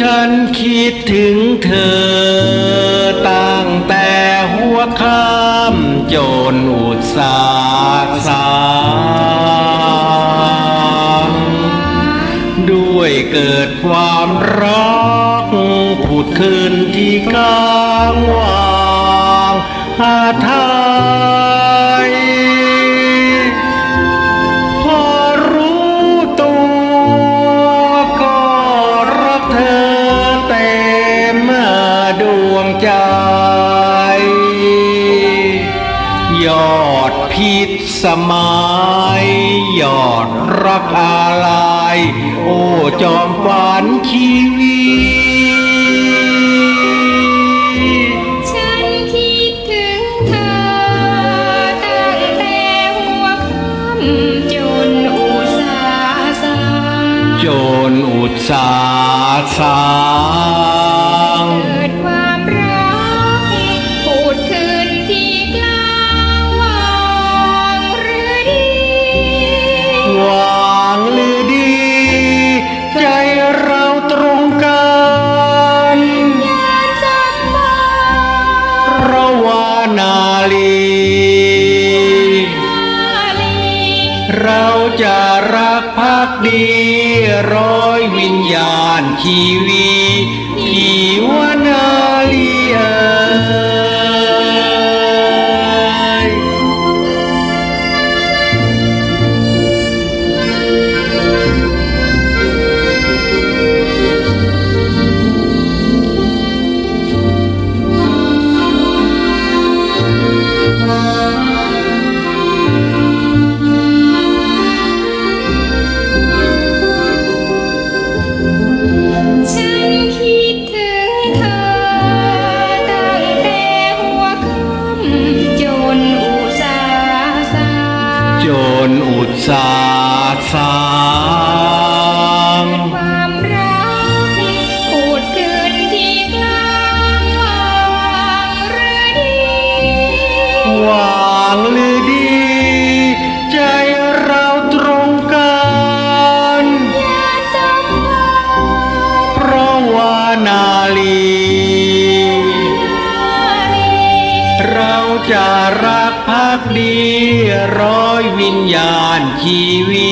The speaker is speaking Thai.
ฉันคิดถึงเธอ ตั้งแต่หัวค่ำจนอุตสาห์สางด้วยเกิดความรักผุดขึ้นที่กลางวางหาไทย วงใจ ยอดพิษสมัยยอดรักอะไรโอ้จอมฝันชีวิต ฉันคิดถึงเธอตั้งแต่หัวค่ำจนอุตสาห์สางจนอุตสาห์สร้าง นาลี เราจะรักพักดีร้อยวิญญาณชีวี นอุตสาห์สร้างความรักพูดขึ้นที่กลางวางหรือดีวางหรือดี ใจเราตรงกันอย่าจำบ้าเพราะว่านาลีลีเราจะรักภั กดีร้อยวิญญาณชีวี